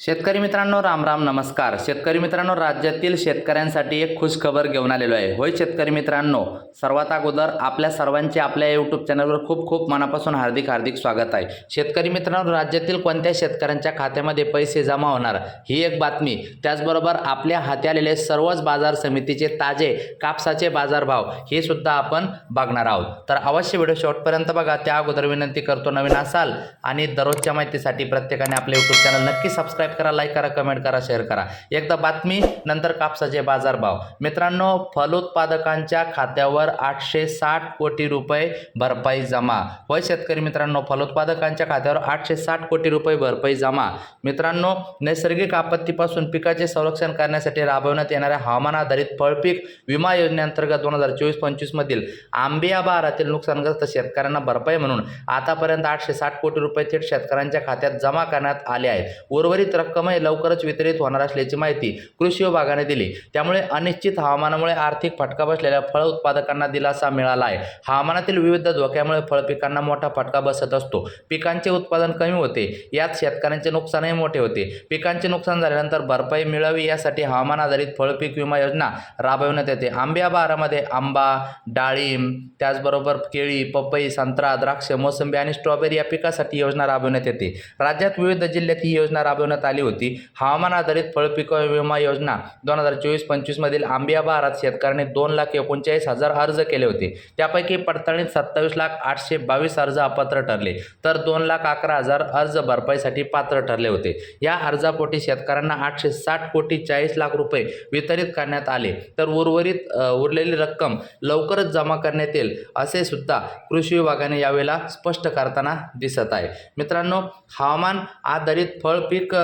शेतकरी मित्रांनो राम राम नमस्कार. शेतकरी मित्रांनो राज्यातील शेतकऱ्यांसाठी एक खुश खबर घेऊन आलेलो आहे. होय शेतकरी मित्रांनो सर्वात अगोदर आपल्या सर्वांचे आपल्या यूट्यूब चॅनलवर खूप खूप मनापासून हार्दिक हार्दिक स्वागत आहे. शेतकरी मित्रांनो राज्यातील कोणत्या शेतकऱ्यांच्या खात्यामध्ये पैसे जमा होणार? ही एक बातमी. त्याचबरोबर आपल्या हाती आलेले सर्वच बाजार समितीचे ताजे कापसाचे बाजारभाव हे सुद्धा आपण बघणार आहोत. तर अवश्य व्हिडिओ शेवटपर्यंत बघा. त्या अगोदर विनंती करतो नवीन असाल आणि दररोजच्या माहितीसाठी प्रत्येकाने आपले यूट्यूब चॅनल नक्की सबस्क्राईब करा लाईक करा कमेंट करा शेअर करा. एकदा बातमी नंतर कापसाचे बाजारभाव मित्रांनो फलोत्पादकांच्या खात्यावर आठशे साठ कोटी रुपये भरपाई जमा. होय शेतकरी मित्रांनो फलोत्पादकांच्या खात्यावर आठशे साठ कोटी रुपये भरपाई जमा. मित्रांनो नैसर्गिक आपत्तीपासून पिकाचे संरक्षण करण्यासाठी राबवण्यात येणाऱ्या हवामान आधारित फळपीक विमा योजनेअंतर्गत दोन हजार चोवीस पंचवीसमधील आंबिया बारातील नुकसानग्रस्त शेतकऱ्यांना भरपाई म्हणून आतापर्यंत आठशे साठ कोटी रुपये थेट शेतकऱ्यांच्या खात्यात जमा करण्यात आले आहेत. उर्वरित रक्कमही लवकरच वितरित होणार असल्याची माहिती कृषी विभागाने दिली. त्यामुळे अनिश्चित हवामानामुळे आर्थिक फटका बसलेल्या फळ उत्पादकांना दिलासा मिळाला आहे. हवामानातील विविध धोक्यामुळे फळ पिकांना मोठा फटका बसत असतो. पिकांचे उत्पादन कमी होते. यात शेतकऱ्यांचे नुकसानही मोठे होते. पिकांचे नुकसान झाल्यानंतर भरपाई मिळावी यासाठी हवामान आधारित फळपीक विमा योजना राबविण्यात येते. आंब्या बारामध्ये आंबा डाळिंब त्याचबरोबर केळी पपई संत्रा द्राक्ष मोसंबी आणि स्ट्रॉबेरी या पिकासाठी योजना राबविण्यात येते. राज्यात विविध जिल्ह्यात ही योजना राबविण्यात आली होती. हवामान आधारित फळपीक विमा योजना दोन हजार चोवीस पंचवीसमधील आंबिया भारत शेतकऱ्यांनी दोन लाख एकोणचाळीस हजार अर्ज केले होते. त्यापैकी पडताळणीत सत्तावीस लाख आठशे बावीस अर्ज अपात्र ठरले तर दोन लाख अकरा हजार अर्ज भरपाईसाठी पात्र ठरले होते. या अर्जापोटी शेतकऱ्यांना आठशे साठ कोटी चाळीस लाख रुपये वितरित करण्यात आले तर उर्वरित उरलेली रक्कम लवकरच जमा करण्यात येईल असे सुद्धा कृषी विभागाने यावेळेला स्पष्ट करताना दिसत आहे. मित्रांनो हवामान आधारित फळपीक पीक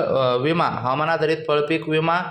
विमा हवामान आधारित फळपीक विमा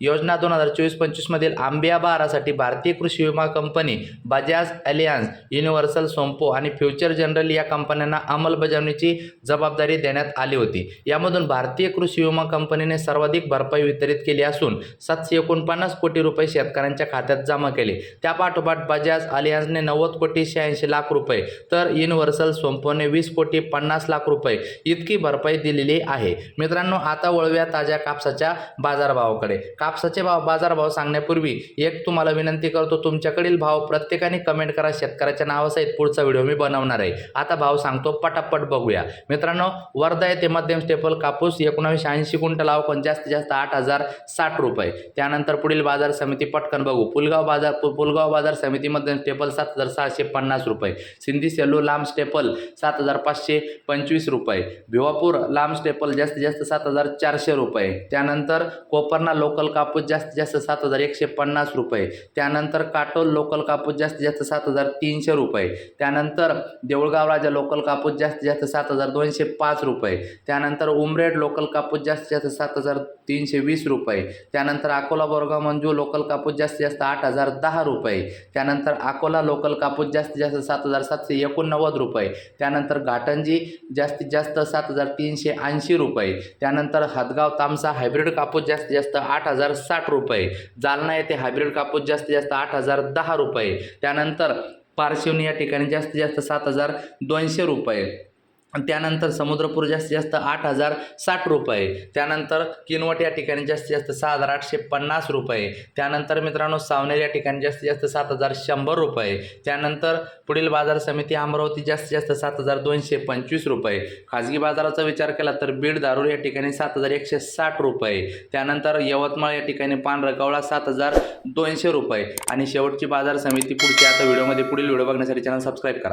योजना दोन हजार चोवीस पंचवीसमधील आंबिया बहारासाठी भारतीय कृषी विमा company Bajaj Allianz Universal Sompo आणि फ्युचर जनरल या कंपन्यांना अंमलबजावणीची जबाबदारी देण्यात आली होती. यामधून भारतीय कृषी विमा कंपनीने सर्वाधिक भरपाई वितरित केली असून सातशे एकोणपन्नास कोटी रुपये शेतकऱ्यांच्या खात्यात जमा केले. त्यापाठोपाठ बजाज अलियान्सने नव्वद कोटी शहाऐंशी लाख रुपये तर युनिव्हर्सल सोम्पोने वीस कोटी पन्नास लाख रुपये इतकी भरपाई दिलेली आहे. मित्रांनो आता वळूया ताज्या कापसाच्या बाजारभावाकडे. कापसाचे भाव बाजारभाव सांगण्यापूर्वी एक तुम्हाला विनंती करतो तुमच्याकडील भाव प्रत्येकाने कमेंट करा. शेतकऱ्याच्या नावासहित पुढचा व्हिडिओ मी बनवणार आहे. आता भाव सांगतो पटापट बघूया. मित्रांनो वर्धा येथे मध्यम स्टेपल कापूस एकोणावीसशे ऐंशी क्विंटल आवकन जास्तीत जास्त आठ हजार साठ रुपये. त्यानंतर पुढील बाजार समिती पटकन बघू. पुलगाव बाजार पुलगाव बाजार समिती मध्यम स्टेपल सात हजार सहाशे पन्नास रुपये. सिंधी सेलू लांब स्टेपल सात हजार पाचशे पंचवीस रुपये. भिवापूर लांब स्टेपल जास्तीत जास्त सात हजार चारशे रुपये. त्यानंतर कोपरना लोकल कापूस जास्तीत जास्त सात हजार एकशे पन्नास रुपये. त्यानंतर काटोल लोकल कापूस जास्तीत जास्त सात हजार तीनशे रुपये. त्यानंतर देऊळगाव राजा लोकल कापूस जास्तीत जास्त सात हजार दोनशे पाच रुपये. त्यानंतर उमरेड लोकल कापूस जास्तीत जास्त सात हजार तीनशे वीस रुपये. त्यानंतर अकोला बोरगाव मंजू लोकल कापूस जास्तीत जास्त आठ हजार दहा रुपये. त्यानंतर अकोला लोकल कापूस जास्तीत जास्त सात हजार सातशे एकोणनव्वद रुपये. त्यानंतर घाटंजी जास्तीत जास्त सात हजार तीनशे ऐंशी रुपये. त्यानंतर हदगाव तामसा हायब्रिड कापूस जास्तीत जास्त आठ हजार साठ रुपये. जालना येथे हायब्रिड कापूस जास्तीत जास्त आठ हजार दहा रुपये. त्यानंतर पारशिवनी या ठिकाणी जास्तीत जास्त सात हजार दोनशे रुपये. त्यानंतर समुद्रपूर जास्तीत जास्त आठ हजार साठ रुपये. त्यानंतर किनवट या ठिकाणी जास्तीत जास्त सहा हजार आठशे पन्नास रुपये. त्यानंतर मित्रांनो सावनेर या ठिकाणी जास्तीत जास्त सात हजार शंभर रुपये. त्यानंतर पुढील बाजार समिती अमरावती जास्तीत जास्त सात हजार दोनशे पंचवीस रुपये. खाजगी बाजाराचा विचार केला तर बीड दारूर या ठिकाणी सात हजार एकशे साठ रुपये. त्यानंतर यवतमाळ या ठिकाणी पांढरा गवळा सात हजार दोनशे रुपये. आणि शेवटची बाजार समिती पुढची आता व्हिडिओमध्ये पुढील व्हिडिओ बघण्यासाठी चॅनल सबस्क्राईब करा.